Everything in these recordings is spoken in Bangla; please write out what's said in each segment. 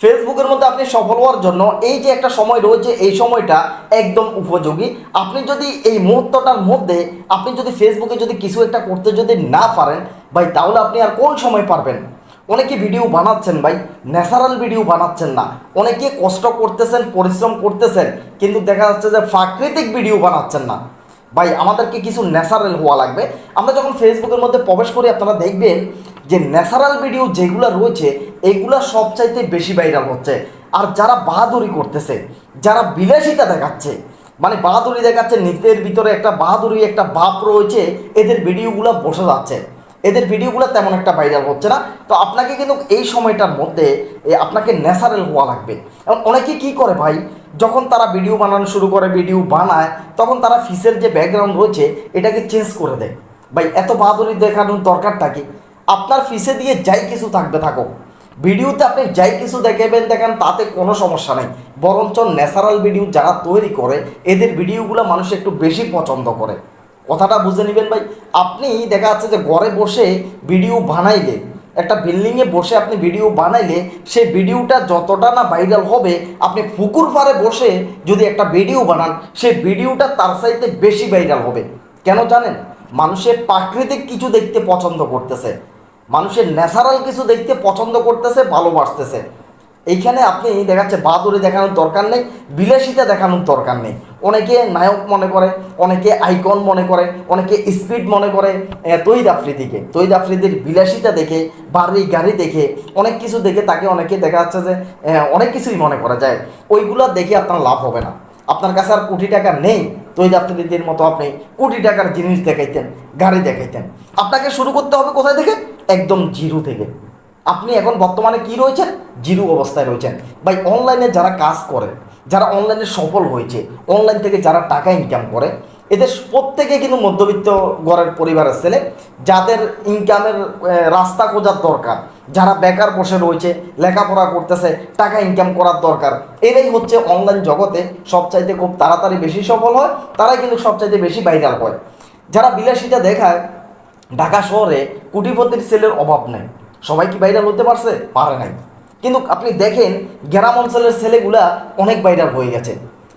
ফেসবুকের মধ্যে আপনি সফল হওয়ার জন্য এই যে একটা সময় রয়েছে, এই সময়টা একদম উপযোগী। আপনি যদি এই মুহূর্তটার মধ্যে, আপনি যদি ফেসবুকে যদি কিছু একটা করতে যদি না পারেন, ভাই, তাহলে আপনি আর কোন সময় পারবেন? অনেকে ভিডিও বানাচ্ছেন ভাই ন্যাচারাল ভিডিও বানাচ্ছেন না। অনেকে কষ্ট করতেছেন, পরিশ্রম করতেছেন, কিন্তু দেখা যাচ্ছে যে প্রাকৃতিক ভিডিও বানাচ্ছেন না। ভাই, আমাদেরকে কিছু ন্যাচারাল হওয়া লাগবে। আমরা যখন ফেসবুকের মধ্যে প্রবেশ করি, আপনারা দেখবেন যে ন্যাচারাল ভিডিও যেগুলো রয়েছে এইগুলো সবচাইতে বেশি ভাইরাল হচ্ছে। আর যারা বাহাদুরি করতেছে, যারা বিলাসিতা দেখাচ্ছে মানে বাহাদুরি দেখাচ্ছে, নিজেদের ভিতরে একটা বাহাদুরি, একটা ভাব রয়েছে, এদের ভিডিওগুলো বসে যাচ্ছে। এদের ভিডিওগুলো তেমন একটা ভাইরাল হচ্ছে না। তো আপনাকে কিন্তু এই সময়টার মধ্যে আপনাকে ন্যাচারাল হওয়া লাগবে। এবং অনেকে কি করে ভাই যখন তারা ভিডিও বানানো শুরু করে ভিডিও বানায়, তখন তারা ফিসের যে ব্যাকগ্রাউন্ড রয়েছে, এটাকে চেঞ্জ করে দেয়। ভাই, এত বাহাদুরি দেখানোর দরকারটা কি? আপনার ফিসে দিয়ে যাই কিছু থাকবে, থাকো। ভিডিওতে আপনি যাই কিছু দেখাবেন, দেখেন, তাতে কোনো সমস্যা নেই। বরঞ্চ ন্যাচারাল ভিডিও যারা তৈরি করে, এদের ভিডিওগুলো মানুষ একটু বেশি পছন্দ করে। কথাটা বুঝে নেবেন ভাই? আপনি দেখা যাচ্ছে যে ঘরে বসে ভিডিও বানাইলে একটা বিল্ডিংয়ে বসে আপনি ভিডিও বানাইলে সেই ভিডিওটা যতটা না ভাইরাল হবে, আপনি পুকুর পাড়ে বসে যদি একটা ভিডিও বানান, সেই ভিডিওটা তার চাইতে বেশি ভাইরাল হবে। কেন জানেন? মানুষের প্রাকৃতিক কিছু দেখতে পছন্দ করতেছে। মানুষের ন্যাচারাল কিছু দেখতে পছন্দ করতেছে, ভালোবাসতেছে। এইখানে আপনি দেখাচ্ছে বাহাদুরি দেখানোর দরকার নেই, বিলাসিতা দেখানোর দরকার নেই। অনেকে নায়ক মনে করে, অনেকে আইকন মনে করে, অনেকে স্পিড মনে করে তৈদ আফ্রিদিকে। তৈদ আফ্রিদির বিলাসিতা দেখে বাড়ি গাড়ি দেখে, অনেক কিছু দেখে তাকে অনেকে দেখা যাচ্ছে যে অনেক কিছুই মনে করা যায়। ওইগুলো দেখে আপনার লাভ হবে না। আপনার কাছে আর কোটি টাকা নেই, তৈদ আফ্রিদির মতো আপনি কোটি টাকার জিনিস দেখাইতেন, গাড়ি দেখাইতেন। আপনাকে শুরু করতে হবে কোথায় থেকে? একদম জিরো থেকে। আপনি এখন বর্তমানে কি রয়েছেন? জিরো অবস্থায় রয়েছেন। ভাই অনলাইনে যারা কাজ করে যারা অনলাইনে সফল হয়েছে অনলাইন থেকে যারা টাকা ইনকাম করে, এদের প্রত্যেকে কিন্তু মধ্যবিত্ত ঘরের পরিবারের ছেলে যাদের ইনকামের রাস্তা খোঁজার দরকার, যারা বেকার বসে রয়েছে, লেখাপড়া করতেছে, টাকা ইনকাম করার দরকার, এরাই হচ্ছে অনলাইন জগতে সবচাইতে খুব তাড়াতাড়ি বেশি সফল হয়, তারাই কিন্তু সবচাইতে বেশি ভাইরাল হয়। যারা বিলাসিতা দেখায়, ঢাকা শহরে কোটিপতির ছেলের অভাব নেই। সবাই কি ভাইরাল হতে পারছে? পারে নাই। কিন্তু আপনি দেখেন গ্রাম অঞ্চলের ছেলেগুলা অনেক ভাইরাল হয়ে গেছে।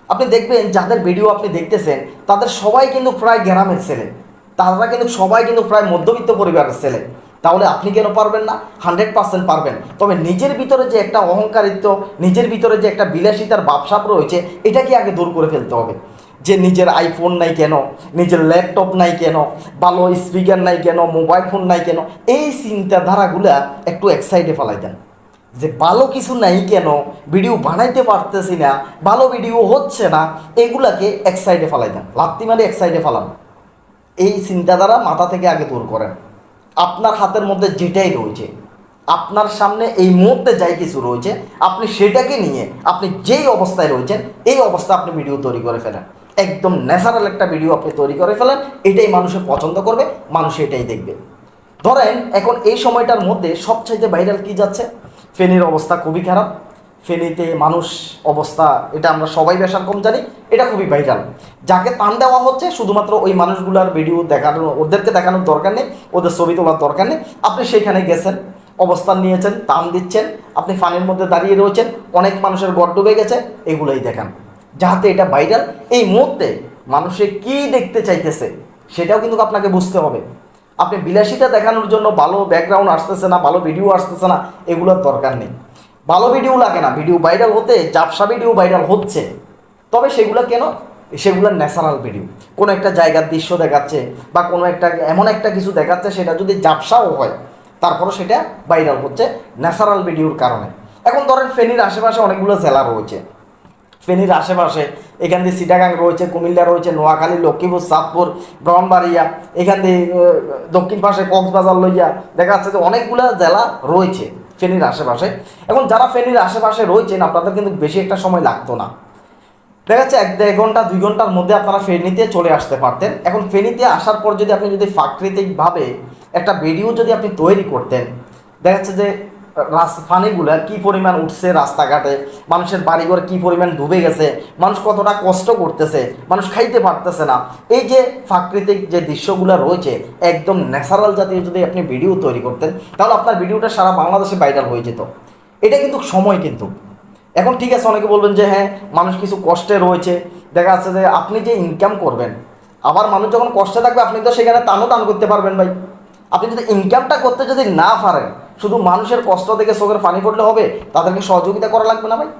আপনি দেখবেন যাদের ভিডিও আপনি দেখতেছেন, তাদের সবাই কিন্তু প্রায় গ্রামের ছেলে। তারা কিন্তু সবাই কিন্তু প্রায় মধ্যবিত্ত পরিবারের ছেলে। তাহলে আপনি কেন পারবেন না? হান্ড্রেড পার্সেন্ট পারবেন। তবে নিজের ভিতরে যে একটা অহংকারিত্ব, নিজের ভিতরে যে একটা বিলাসিতার বাপসাপ রয়েছে এটাকে আগে দূর করে ফেলতে হবে? যে নিজের আইফোন নাই কেন? নিজের ল্যাপটপ নাই কেন? ভালো স্পিকার নাই কেন? মোবাইল ফোন নাই কেন? এই চিন্তাধারাগুলা একটু এক সাইডে ফেলাই দেন। যে ভালো কিছু নাই কেন? ভিডিও বানাইতে পারতেছি না, ভালো ভিডিও হচ্ছে না, এগুলাকে এক সাইডে ফালাই দেন লাত্তি মারি এক সাইডে ফালান এই চিন্তাধারা মাথা থেকে আগে দূর করেন। আপনার হাতের মধ্যে যেটাই রয়েছে, আপনার সামনে এই মুহূর্তে যাই কিছু রয়েছে, আপনি সেটাকে নিয়ে আপনি যেই অবস্থায় রয়েছেন, এই অবস্থা আপনি ভিডিও তৈরি করে ফেলেন। একদম ন্যাচারাল একটা ভিডিও আপনি তৈরি করে ফেলেন, এটাই মানুষে পছন্দ করবে, মানুষ এটাই দেখবে। ধরেন, এখন এই সময়টার মধ্যে সবচাইতে ভাইরাল কি যাচ্ছে? ফেনীর অবস্থা খুবই খারাপ। ফেনীতে মানুষ অবস্থা, এটা আমরা সবাই বেশার কম জানি, এটা খুবই ভাইরাল যাকে টান দেওয়া হচ্ছে, শুধুমাত্র ওই মানুষগুলোর ভিডিও দেখানোর ওদেরকে দেখানোর দরকার নেই, ওদের ছবি তোলার দরকার নেই। আপনি সেখানে গেছেন, অবস্থান নিয়েছেন, টান দিচ্ছেন, আপনি ফানের মধ্যে দাঁড়িয়ে রয়েছেন, অনেক মানুষের গড় ডুবে গেছে, এগুলোই দেখান। যাতে এটা ভাইরাল এই মুহূর্তে মানুষে কি দেখতে চাইতেছে, সেটাও কিন্তু আপনাকে বুঝতে হবে। আপনি বিলাসিতা দেখানোর জন্য ভালো ব্যাকগ্রাউন্ড আসতেছে না, ভালো ভিডিও আসতেছে না, এগুলোর দরকার নেই। ভালো ভিডিও লাগে না ভিডিও ভাইরাল হতে জাপসা ভিডিও ভাইরাল হচ্ছে। তবে সেগুলো কেন? সেগুলো ন্যাচারাল ভিডিও কোনো একটা জায়গার দৃশ্য দেখাচ্ছে বা কোনো একটা, এমন একটা কিছু দেখাচ্ছে সেটা যদি জাপসাও হয়, তারপরও সেটা ভাইরাল হচ্ছে ন্যাচারাল ভিডিওর কারণে। এখন ধরেন ফেনীর আশেপাশে অনেকগুলো জেলা রয়েছে। ফেনীর আশেপাশে। এখান দিয়ে সিটাগাং রয়েছে, কুমিল্লা রয়েছে, নোয়াখালী, লক্ষ্মীপুর চাঁদপুর ব্রহ্মবাড়িয়া এখান দিয়ে দক্ষিণ পাশে কক্সবাজার লইয়া দেখা যাচ্ছে যে অনেকগুলো জেলা রয়েছে ফেনীর আশেপাশে। এখন যারা ফেনীর আশেপাশে রয়েছেন, আপনাদের কিন্তু বেশি একটা সময় লাগতো না। দেখা যাচ্ছে এক দেড় ঘণ্টা, দুই ঘণ্টার মধ্যে আপনারা ফেনীতে চলে আসতে পারতেন। এখন ফেনীতে আসার পর যদি আপনি যদি প্রাকৃতিকভাবে একটা ভিডিও যদি আপনি তৈরি করতেন, দেখা যাচ্ছে যে পানিগুলা কি পরিমাণ উঠছে রাস্তাঘাটে? মানুষের বাড়িঘর কী পরিমাণ ডুবে গেছে? মানুষ কতটা কষ্ট করতেছে? মানুষ খাইতে পারতেছে না। এই যে প্রাকৃতিক যে দৃশ্যগুলো রয়েছে, একদম ন্যাচারাল জাতীয় যদি আপনি ভিডিও তৈরি করতেন, তাহলে আপনার ভিডিওটা সারা বাংলাদেশে ভাইরাল হয়ে যেত। এটা কিন্তু সময় কিন্তু। এখন ঠিক আছে, অনেকে বলবেন যে হ্যাঁ মানুষ কিছু কষ্টে রয়েছে। দেখা যাচ্ছে যে, আপনি যে ইনকাম করবেন, আবার মানুষ যখন কষ্টে থাকবে, আপনি তো সেখানে তানও দান করতে পারবেন ভাই। আপনি যদি ইনকামটা করতে যদি না পারেন শুধু মানুষের কষ্ট থেকে চোখের পানি পড়লে হবে, তাদেরকে সহযোগিতা করা লাগবে না ভাই?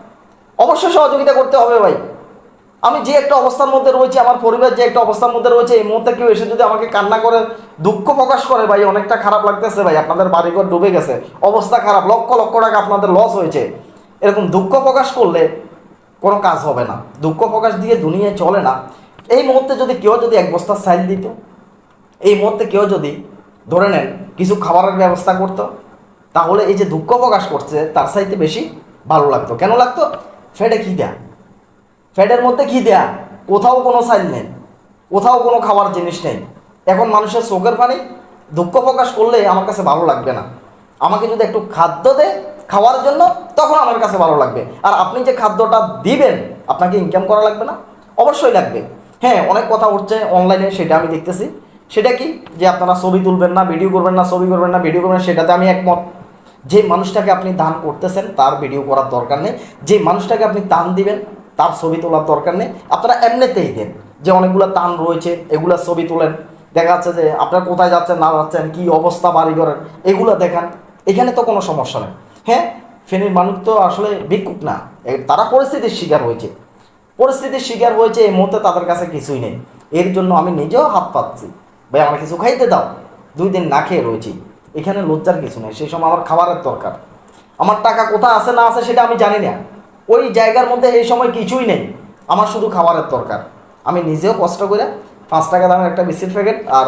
অবশ্যই সহযোগিতা করতে হবে ভাই। আমি যে একটা অবস্থার মধ্যে রয়েছে, আমার পরিবার যে একটা অবস্থার মধ্যে রয়েছে, এই মুহূর্তে কেউ এসে যদি আমাকে কান্না করে, দুঃখ প্রকাশ করে ভাই, অনেকটা খারাপ লাগতেছে ভাই, আপনাদের বাড়িঘর ডুবে গেছে, অবস্থা খারাপ, লক্ষ লক্ষ টাকা আপনাদের লস হয়েছে। এরকম দুঃখ প্রকাশ করলে কোনো কাজ হবে না। দুঃখ প্রকাশ দিয়ে দুনিয়ায় চলে না। এই মুহূর্তে যদি কেউ যদি এক বস্তা সাইল দিত, এই মুহূর্তে কেউ যদি ধরে নেন, কিছু খাবারের ব্যবস্থা করতো তাহলে এই যে দুঃখ প্রকাশ করছে, তার চাইতে বেশি ভালো লাগতো। কেন লাগতো? ফেটে কি দেয়া? ফ্যাটের মধ্যে কি দেয়া? কোথাও কোনো সাইল নেই। কোথাও কোনো খাবার জিনিস নেই। এখন মানুষের চোখের পানি দুঃখ প্রকাশ করলে আমার কাছে ভালো লাগবে না। আমাকে যদি একটু খাদ্য দেয় খাওয়ার জন্য, তখন আমার কাছে ভালো লাগবে। আর আপনি যে খাদ্যটা দিবেন, আপনাকে ইনকাম করা লাগবে না? অবশ্যই লাগবে। হ্যাঁ অনেক কথা উঠছে অনলাইনে সেটা আমি দেখতেছি। সেটা কি? যে আপনারা ছবি তুলবেন না ভিডিও করবেন না, ছবি করবেন না ভিডিও করবেন সেটাতে আমি একমত। যে মানুষটাকে আপনি দান করতেছেন, তার ভিডিও করার দরকার নেই। যে মানুষটাকে আপনি দান দিবেন, তার ছবি তোলার দরকার নেই। আপনারা এমনিতেই দেন যে অনেকগুলো তান রয়েছে, এগুলো ছবি তোলেন। দেখা যাচ্ছে যে আপনারা কোথায় যাচ্ছেন, না যাচ্ছেন, কী অবস্থা, বাড়ি করেন এগুলো দেখান। এখানে তো কোনো সমস্যা নেই। হ্যাঁ ফেনীর মানুষ তো আসলে ভিক্ষুক না। তারা পরিস্থিতির শিকার হয়েছে। পরিস্থিতির শিকার হয়েছে এই মুহূর্তে তাদের কাছে কিছুই নেই। এর জন্য আমি নিজেও হাত পাচ্ছি ভাই আমার কিছু খাইতে দাও। দুই দিন না খেয়ে রয়েছি। এখানে লজ্জার কিছু নেই, সেই সময় আমার খাবারের দরকার। আমার টাকা কোথায় আছে, না আছে সেটা আমি জানি না। ওই জায়গার মধ্যে এই সময় কিছুই নেই। আমার শুধু খাবারের দরকার। আমি নিজেও কষ্ট করে পাঁচ টাকা দামের একটা বিস্কিট প্যাকেট আর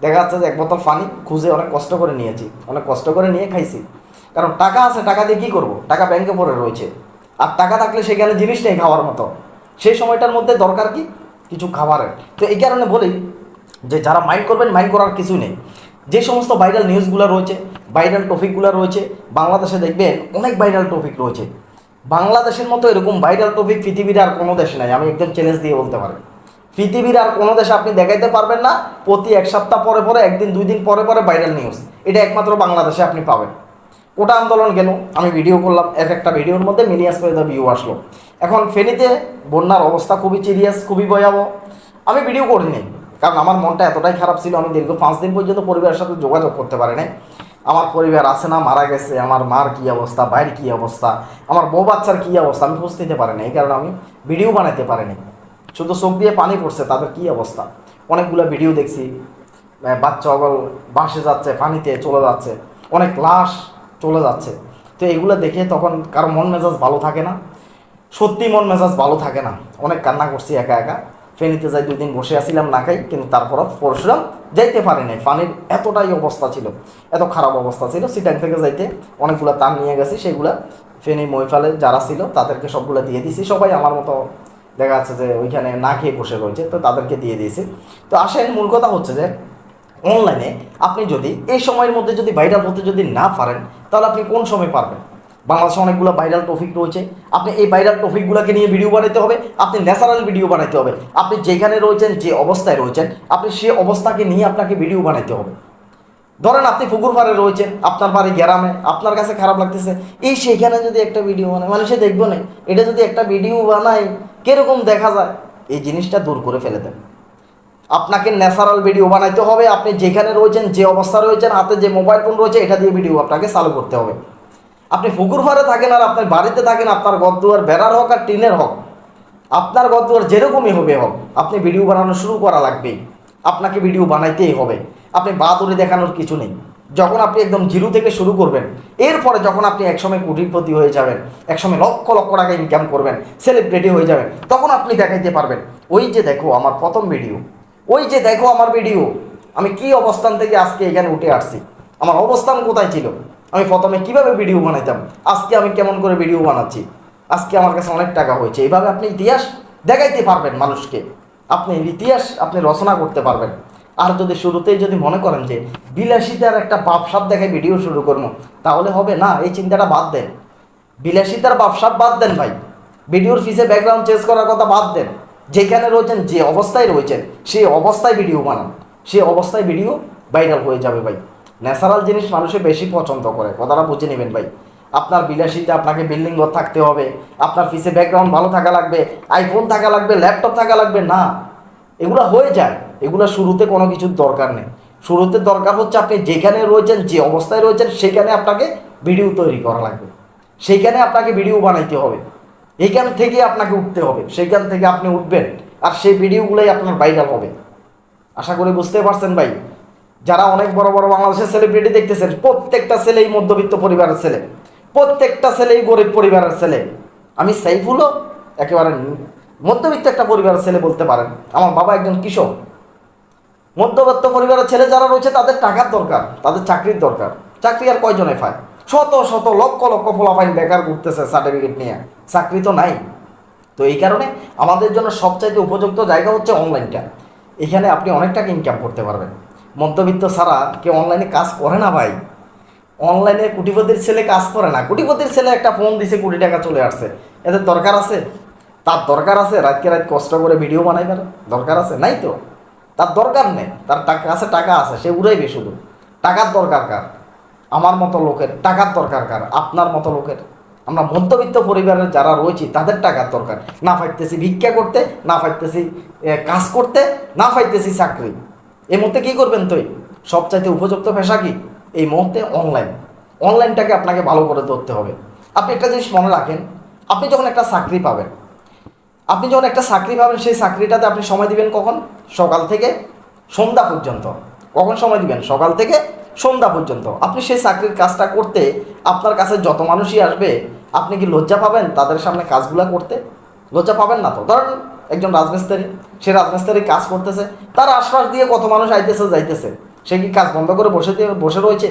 দেখা যাচ্ছে যে এক বোতল পানি খুঁজে অনেক কষ্ট করে নিয়েছি। অনেক কষ্ট করে নিয়ে খাইছি। কারণ টাকা আছে, টাকা দিয়ে কী করব? টাকা ব্যাংকে পড়ে রয়েছে। আর টাকা থাকলে সেখানে জিনিস নেই খাওয়ার মতো। সেই সময়টার মধ্যে দরকার কি? কিছু খাবারের। তো এই কারণে বলি যে, যারা মাইন্ড করবেন মাইন্ড করার কিছুই নেই। যে সমস্ত ভাইরাল নিউজগুলো রয়েছে ভাইরাল টপিকগুলো রয়েছে, বাংলাদেশে দেখবেন অনেক ভাইরাল টপিক রয়েছে। বাংলাদেশের মতো এরকম ভাইরাল টপিক পৃথিবীর আর কোনো দেশে নাই, আমি একদম চ্যালেঞ্জ দিয়ে বলতে পারি। পৃথিবীর আর কোনো দেশে আপনি দেখাইতে পারবেন না, প্রতি এক সপ্তাহ পরে পরে, একদিন, দুই দিন পরে পরে ভাইরাল নিউজ এটা একমাত্র বাংলাদেশে আপনি পাবেন। ওটা আন্দোলন গেল, আমি ভিডিও করলাম, এক একটা ভিডিওর মধ্যে মিনিয়াস করে ভিউ আসলো। এখন ফেনীতে বন্যার অবস্থা খুবই সিরিয়াস খুবই ভয়াবহ। আমি ভিডিও করিনি। কারণ আমার মনটা এতটাই খারাপ ছিল, আমি দীর্ঘ পাঁচ দিন পর্যন্ত পরিবারের সাথে যোগাযোগ করতে পারি নাই। আমার পরিবার আছে না, মারা গেছে, আমার মার কী অবস্থা, ভাইয়ের কী অবস্থা, আমার বউ বাচ্চার কী অবস্থা, আমি খোঁজ নিতে পারি এই কারণে আমি ভিডিও বানাইতে পারিনি শুধু চোখ দিয়ে পানি পড়ছে, তাদের কী অবস্থা? অনেকগুলো ভিডিও দেখছি বাচ্চা অগল বাসে যাচ্ছে, পানিতে চলে যাচ্ছে, অনেক লাশ চলে যাচ্ছে। তো এগুলো দেখে তখন কারও মন মেজাজ ভালো থাকে না, সত্যি মন মেজাজ ভালো থাকে না। অনেক কান্না করছি একা একা। ফেনীতে যাই দুই দিন বসে আসছিলাম না খাই, কিন্তু তারপরও পরশুরাম যাইতে পারি নাই। পানির এতটাই অবস্থা ছিল, এত খারাপ অবস্থা ছিল, সিটাং থেকে যাইতে অনেকগুলো তার নিয়ে গেছি, সেগুলা ফেনী মৈফালে যারা ছিল তাদেরকে সবগুলো দিয়ে দিয়েছি সবাই আমার মতো দেখা যাচ্ছে যে ওইখানে না খেয়ে বসে রয়েছে, তো তাদেরকে দিয়ে দিয়েছি। তো আসেন, মূল কথা হচ্ছে যে অনলাইনে আপনি যদি এই সময়ের মধ্যে যদি ভাইরাল হতে যদি না পারেন, তাহলে আপনি কোন সময় পারবেন? বাংলাদেশে অনেকগুলো ভাইরাল টপিক রয়েছে। আপনি এই ভাইরাল টপিকগুলোকে নিয়ে ভিডিও বানাতে হবে, আপনি ন্যাচারাল ভিডিও বানাতে হবে। আপনি যেখানে রয়েছেন, যে অবস্থায় রয়েছেন, আপনি সে অবস্থাকে নিয়ে আপনাকে ভিডিও বানাতে হবে। ধরেন আপনি পুকুর পাড়ে রয়েছেন, আপনার বাড়ি গ্রামে, আপনার কাছে খারাপ লাগতেছে, এই সেখানে যদি একটা ভিডিও বানায় মানুষে দেখব না, এটা যদি একটা ভিডিও বানায়, কীরকম দেখা যায়? এই জিনিসটা দূর করে ফেলে দেন। আপনাকে ন্যাচারাল ভিডিও বানাইতে হবে, আপনি যেখানে রয়েছেন, যে অবস্থা রয়েছেন, হাতে যে মোবাইল ফোন রয়েছে, এটা দিয়ে ভিডিও আপনাকে চালু করতে হবে। আপনি পুকুর ঘরে থাকেন আর আপনার বাড়িতে থাকেন, আপনার গদ্দুয়ার বেড়ার হোক আর টিনের হোক, আপনার গদ্দুয়ার যেরকমই হবে হোক, আপনি ভিডিও বানানো শুরু করা লাগবেই আপনাকে ভিডিও বানাইতেই হবে। আপনি বাহাদুরি দেখানোর কিছু নেই। যখন আপনি একদম জিরো থেকে শুরু করবেন, এরপরে যখন আপনি একসময় কোটিপতি হয়ে যাবেন, একসময় লক্ষ লক্ষ টাকা ইনকাম করবেন সেলিব্রিটি হয়ে যাবেন, তখন আপনি দেখাইতে পারবেন, ওই যে দেখো আমার প্রথম ভিডিও ওই যে দেখো আমার ভিডিও আমি কি অবস্থান থেকে আজকে এখানে উঠে আসছি, আমার অবস্থান কোথায় ছিল? আমি প্রথমে কীভাবে ভিডিও বানাইতাম? আজকে আমি কেমন করে ভিডিও বানাচ্ছি? আজকে আমার কাছে অনেক টাকা হয়েছে। এইভাবে আপনি ইতিহাস দেখাইতে পারবেন মানুষকে। আপনি ইতিহাস, আপনি রচনা করতে পারবেন। আর যদি শুরুতেই যদি মনে করেন যে বিলাসিতার একটা বাপসাপ দেখে ভিডিও শুরু করব, তাহলে হবে না, এই চিন্তাটা বাদ দেন। বিলাসিতার বাপসাপ বাদ দেন ভাই। ভিডিওর ফিসে ব্যাকগ্রাউন্ড চেঞ্জ করার কথা বাদ দেন। যেখানে রয়েছেন, যে অবস্থায় রয়েছেন সেই অবস্থায় ভিডিও বানান। সেই অবস্থায় ভিডিও ভাইরাল হয়ে যাবে ভাই। ন্যাচারাল জিনিস মানুষে বেশি পছন্দ করে। কথাটা বুঝে নেবেন ভাই। আপনার বিলাসিতে, আপনাকে বিল্ডিং ঘর থাকতে হবে। আপনার পিছে ব্যাকগ্রাউন্ড ভালো থাকা লাগবে। আইফোন থাকা লাগবে ল্যাপটপ থাকা লাগবে, না। এগুলো হয়ে যায়। এগুলো শুরুতে কোনো কিছুর দরকার নেই। শুরুতে দরকার হচ্ছে আপনি যেখানে রয়েছেন, যে অবস্থায় রয়েছেন, সেখানে আপনাকে ভিডিও তৈরি করা লাগবে। সেইখানে আপনাকে ভিডিও বানাইতে হবে। এইখান থেকে আপনাকে উঠতে হবে। সেইখান থেকে আপনি উঠবেন। আর সেই ভিডিওগুলোই আপনার ভাইরাল হবে। আশা করি বুঝতে পারছেন ভাই। যারা অনেক বড় বড় বাংলাদেশের সেলিব্রিটি দেখতেছেন, প্রত্যেকটা ছেলেই মধ্যবিত্ত পরিবারের ছেলে, প্রত্যেকটা ছেলেই গরিব পরিবারের ছেলে। আমি সাইফুলও একেবারে মধ্যবিত্ত একটা পরিবারের ছেলে বলতে পারেন। আমার বাবা একজন কৃষক। মধ্যবিত্ত পরিবারের ছেলে যারা রয়েছে, তাদের টাকার দরকার, তাদের চাকরির দরকার। চাকরি আর কয়জনে পায়? শত শত লক্ষ লক্ষ ফলাফাইন বেকার ঘুরতেছে সার্টিফিকেট নিয়ে। চাকরি তো নাই। তো এই কারণে আমাদের জন্য সবচাইতে উপযুক্ত জায়গা হচ্ছে অনলাইনটা এখানে আপনি অনেক টাকা ইনকাম করতে পারবেন। মধ্যবিত্ত ছাড়া কেউ অনলাইনে কাজ করে না ভাই। অনলাইনে কোটিপতির ছেলে কাজ করে না। কোটিপতির ছেলে একটা ফোন দিছে কোটি টাকা চলে আসছে। এদের দরকার আছে? তার দরকার আছে রাতকে রাত কষ্ট করে ভিডিও বানাইবার দরকার আছে? নাই তো। তার দরকার নেই। তার টাকা আছে টাকা আছে সে উড়াইবে শুধু। টাকার দরকার কার? আমার মতো লোকের। টাকার দরকার কার? আপনার মতো লোকের। আমরা মধ্যবিত্ত পরিবারের যারা রয়েছি তাদের টাকার দরকার। না পাইতেছি ভিক্ষা করতে না পাইতেছি এ, কাজ করতে না পাইতেছি চাকরি। এই মুহূর্তে কী করবেন তুই? সবচাইতে উপযুক্ত পেশা কি? এই মুহূর্তে অনলাইন অনলাইনটাকে আপনাকে ভালো করে ধরতে হবে। আপনি একটা জিনিস মনে রাখেন, আপনি যখন একটা চাকরি পাবেন, আপনি যখন একটা চাকরি পাবেন, সেই চাকরিটাতে আপনি সময় দিবেন কখন? সকাল থেকে সন্ধ্যা পর্যন্ত। কখন সময় দিবেন? সকাল থেকে সন্ধ্যা পর্যন্ত। আপনি সেই চাকরির কাজটা করতে আপনার কাছে যত মানুষই আসবে, আপনি কি লজ্জা পাবেন তাদের সামনে কাজগুলো করতে? লজ্জা পাবেন না তো? ধরেন একজন রাজমিস্ত্রি, সে রাজমিস্ত্রি কাজ করতেছে, তার আশপাশ দিয়ে কত মানুষ আইতেছে, যাইতেছে। সে কি কাজ বন্ধ করে বসে দিয়ে বসে রয়েছে?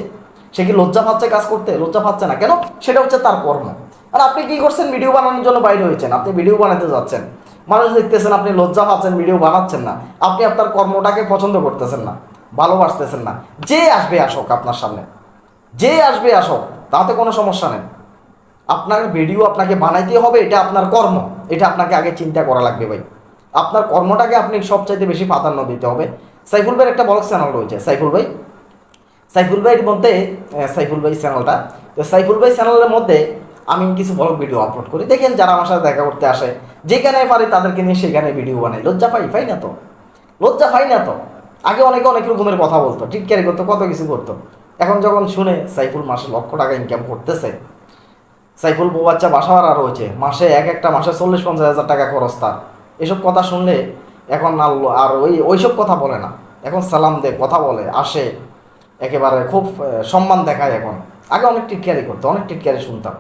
সে কি লজ্জা পাচ্ছে কাজ করতে? লজ্জা পাচ্ছে না। কেন? সেটা হচ্ছে তার কর্ম। আর আপনি কি করছেন? ভিডিও বানানোর জন্য বাইরে হয়েছেন। আপনি ভিডিও বানাতে যাচ্ছেন। মানুষ দেখতেছেন, আপনি লজ্জা পাচ্ছেন, ভিডিও বানাচ্ছেন না। আপনি আপনার কর্মটাকে পছন্দ করতেছেন না, ভালোবাসতেছেন না। যে আসবে, আসুক আপনার সামনে। যে আসবে, আসুক, তাতে কোনো সমস্যা নেই। আপনার ভিডিও আপনাকে বানাইতে হবে, এটা আপনার কর্ম। এটা আপনাকে আগে চিন্তা করা লাগবে ভাই। আপনার কর্মটাকে আপনি সবচাইতে বেশি প্রাধান্য দিতে হবে। সাইফুল ভাইয়ের একটা ব্লগ চ্যানেল রয়েছে। সাইফুল ভাই। সাইফুল ভাইয়ের মধ্যে সাইফুল ভাই চ্যানেলটা। তো সাইফুল ভাই চ্যানেলের মধ্যে আমি কিছু ব্লগ ভিডিও আপলোড করি। দেখেন যারা আমার সাথে দেখা করতে আসে, যেখানে পারি তাদেরকে নিয়ে সেখানে ভিডিও বানাই। লজ্জা পাই পাই না তো? লজ্জা পাই না তো? আগে অনেকে অনেক রকমের কথা বলতো, ঠিক টিটকারি করতো, কত কিছু করতো। এখন যখন শুনে সাইফুল মাসে লক্ষ টাকা ইনকাম করতেছে, সাইফুল বউ বাচ্চা বাসা ভাড়া রয়েছে। মাসে এক একটা, মাসে চল্লিশ, পঞ্চাশ হাজার টাকা খরচ তার। এসব কথা শুনলে এখন আর আর ওই ওইসব কথা বলে না। এখন সালাম দে কথা বলে, আসে, একেবারে খুব সম্মান দেখায় এখন। আগে অনেক টিটকারি করতো, অনেক টিটকারি শুনতাম।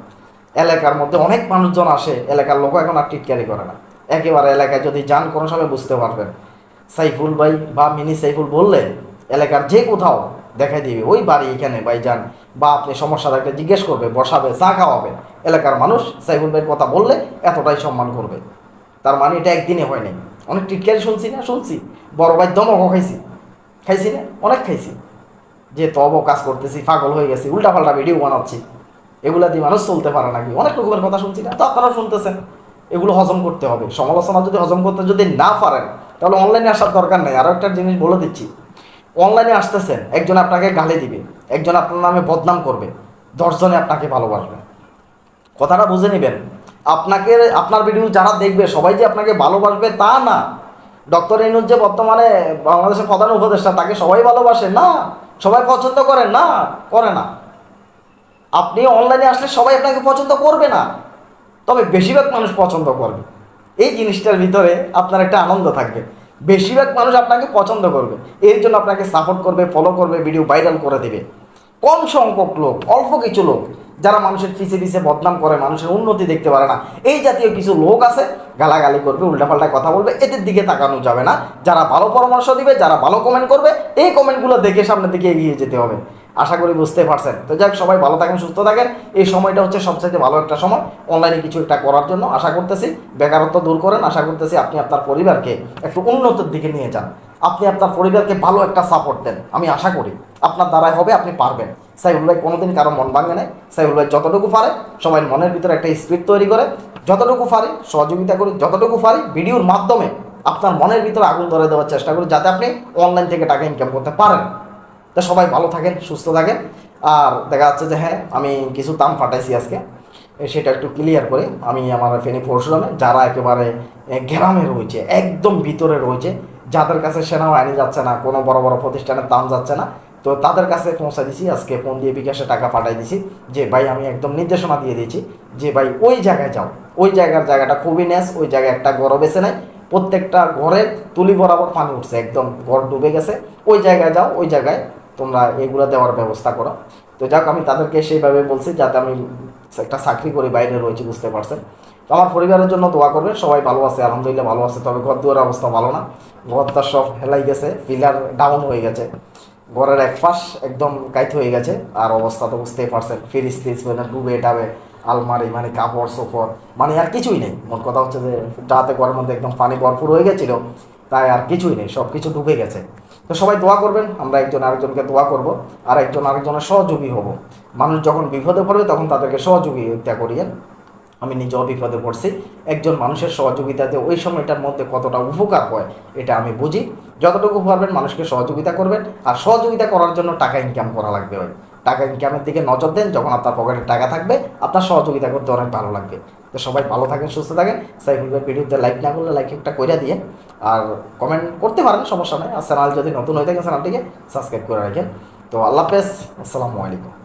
এলাকার মধ্যে অনেক মানুষজন আসে, এলাকার লোক এখন আর টিটকারি করে না। একেবারে এলাকায় যদি যান, কোনো সময় বুঝতে পারবেন। সাইফুল ভাই বা মিনি সাইফুল বললে, এলাকার যে কোথাও দেখাই দিবে, ওই বাড়ি এখানে ভাই যান, বা আপনি সমস্যা থাকলে জিজ্ঞেস করবে, বসাবে, চা খাওয়াবে। এলাকার মানুষ সাইফুল ভাইয়ের কথা বললে এতটাই সম্মান করবে। তার মানে এটা একদিনে হয় নাই। অনেক টিটকারি শুনছি না? শুনছি। বড় ভাই দমকও খাইছি। খাইছি না? অনেক খাইছি। যে তব কাজ করতেছি, পাগল হয়ে গেছি, উল্টাপাল্টা ভিডিও বানাচ্ছি। এগুলা দিয়ে মানুষ চলতে পারে নাকি? অনেক রকমের কথা শুনছি না? তো আপনারাও শুনতেছেন। এগুলো হজম করতে হবে। সমালোচনা যদি হজম করতে যদি না পারেন, তাহলে অনলাইনে আসার দরকার নেই। আরও একটা জিনিস বলে দিচ্ছি। অনলাইনে আসতেছেন, একজন আপনাকে গালি দিবে। একজন আপনার নামে বদনাম করবে। দশজনে আপনাকে ভালোবাসবে। কথাটা বুঝে নেবেন। আপনাকে, আপনার ভিডিও যারা দেখবে, সবাই যে আপনাকে ভালোবাসবে তা না। ডক্টর ইনুজ যে বর্তমানে বাংলাদেশের প্রধান উপদেষ্টা, তাকে সবাই ভালোবাসে? না। সবাই পছন্দ করে? না করে না। আপনি অনলাইনে আসলে সবাই আপনাকে পছন্দ করবে না। তবে বেশিরভাগ মানুষ পছন্দ করবে। এই জিনিসটার ভিতরে আপনার একটা আনন্দ থাকবে। বেশিরভাগ মানুষ আপনাকে পছন্দ করবে। এর জন্য আপনাকে সাপোর্ট করবে ফলো করবে ভিডিও ভাইরাল করে দেবে। কম সংখ্যক লোক, অল্প কিছু লোক যারা মানুষের পিছে পিছে বদনাম করে, মানুষের উন্নতি দেখতে পারে না, এই জাতীয় কিছু লোক আছে, গালাগালি করবে, উল্টাপাল্টা কথা বলবে, এদের দিকে তাকানো যাবে না। যারা ভালো পরামর্শ দিবে, যারা ভালো কমেন্ট করবে, এই কমেন্টগুলো দেখে সামনের দিকে এগিয়ে যেতে হবে। আশা করি বুঝতে পারছেন। তো যাক, সবাই ভালো থাকেন, সুস্থ থাকেন। এই সময়টা হচ্ছে সবচাইতে ভালো একটা সময়। অনলাইনে কিছু একটা করার জন্য আশা করতেছি, বেকারত্ব দূর করেন। আশা করতেছি আপনি আপনার পরিবারকে একটু উন্নতির দিকে নিয়ে যান। আপনি আপনার পরিবারকে ভালো একটা সাপোর্ট দেন। আমি আশা করি। আপনার দ্বারাই হবে, আপনি পারবেন। সাইবুল ভাই কোনোদিন কারও মন ভাঙে নেয় সাইবুল ভাই যতটুকু পারে সবাই মনের ভিতরে একটা স্পিড তৈরি করে। যতটুকু পারি সহযোগিতা করি, যতটুকু পারি ভিডিওর মাধ্যমে আপনার মনের ভিতরে আগুন ধরে দেওয়ার চেষ্টা করি, যাতে আপনি অনলাইন থেকে টাকা ইনকাম করতে পারেন। তো সবাই ভালো থাকেন, সুস্থ থাকেন। আর দেখা যাচ্ছে যে হ্যাঁ আমি কিছু দাম ফাটাইছি আজকে। সেটা একটু ক্লিয়ার করে। আমি আমার ফেনী পরশুরামে যারা একেবারে গ্রামে রয়েছে, একদম ভিতরে রয়েছে, যাদের কাছে সেনাবাহিনী যাচ্ছে না, কোনো বড় বড় প্রতিষ্ঠানের দাম যাচ্ছে না তো তাদের কাছে পৌঁছা দিছি, আজকে ফোন দিয়ে বিকাশে টাকা পাঠাই দিছি যে, ভাই, আমি একদম নির্দেশনা দিয়ে দিয়েছি যে, ভাই, ওই জায়গায় যাও। ওই জায়গার জায়গাটা খুবই ন্যাস, ওই জায়গায় একটা ঘরও বেছে নেয় প্রত্যেকটা ঘরের তুলি বরাবর পানি উঠছে, একদম ঘর ডুবে গেছে। ওই জায়গায় যাও, ওই জায়গায় তোমরা এগুলো দেওয়ার ব্যবস্থা করো। তো যাক, আমি তাদেরকে সেইভাবে বলছি যাতে আমি একটা চাকরি করে, বাইরে রয়েছি, বুঝতে পারছেন। তো আমার পরিবারের জন্য দোয়া করবেন, সবাই ভালো আছে, আলহামদুলিল্লাহ ভালো আছে, তবে ঘর দুয়ার অবস্থা ভালো না। ঘরটা সব হেলাই গেছে, পিলার ডাউন হয়ে গেছে। ঘরের এক পাশ একদম কাইত হয়ে গেছে, আর অবস্থা তো বুঝতেই পারছেন, ফ্রিজ টিজ মানে ডুবে ডাবে আলমারি মানে কাপড় সোপড় মানে আর কিছুই নেই। মোট কথা হচ্ছে যে যাতে ঘরের মধ্যে একদম পানি ভরপুর হয়ে গেছিল, তাই আর কিছুই নেই সব কিছু ডুবে গেছে। তো সবাই দোয়া করবেন, আমরা একজন আরেকজনকে দোয়া করব, আর একজন আরেকজনের সহযোগী হব। মানুষ যখন বিপদে পড়বে, তখন তাদেরকে সহযোগিতা করিয়েন। আমি নিজেও বিপদে পড়ছি একজন মানুষের সহযোগিতাতে ওই সময়টার মধ্যে কতটা উপকার হয়, এটা আমি বুঝি। যতটুকু পারবেন মানুষকে সহযোগিতা করবেন। আর সহযোগিতা করার জন্য টাকা ইনকাম করা লাগবে ভাই। টাকা ইনকামের দিকে নজর দেন, যখন আপনার পকেটে টাকা থাকবে, আপনার সহযোগিতা করতে অনেক ভালো লাগবে। তো সবাই ভালো থাকেন, সুস্থ থাকেন। সাইফুল ভাই ভিডিওতে লাইক না করলে লাইক একটা করে দিয়ে। আর কমেন্ট করতে পারেন, সমস্যা নেই। আর চ্যানেল যদি নতুন হয়ে থাকে চ্যানেলটিকে সাবস্ক্রাইব করে রাখেন। তো আল্লাহ হাফেজ, আসসালামু আলাইকুম।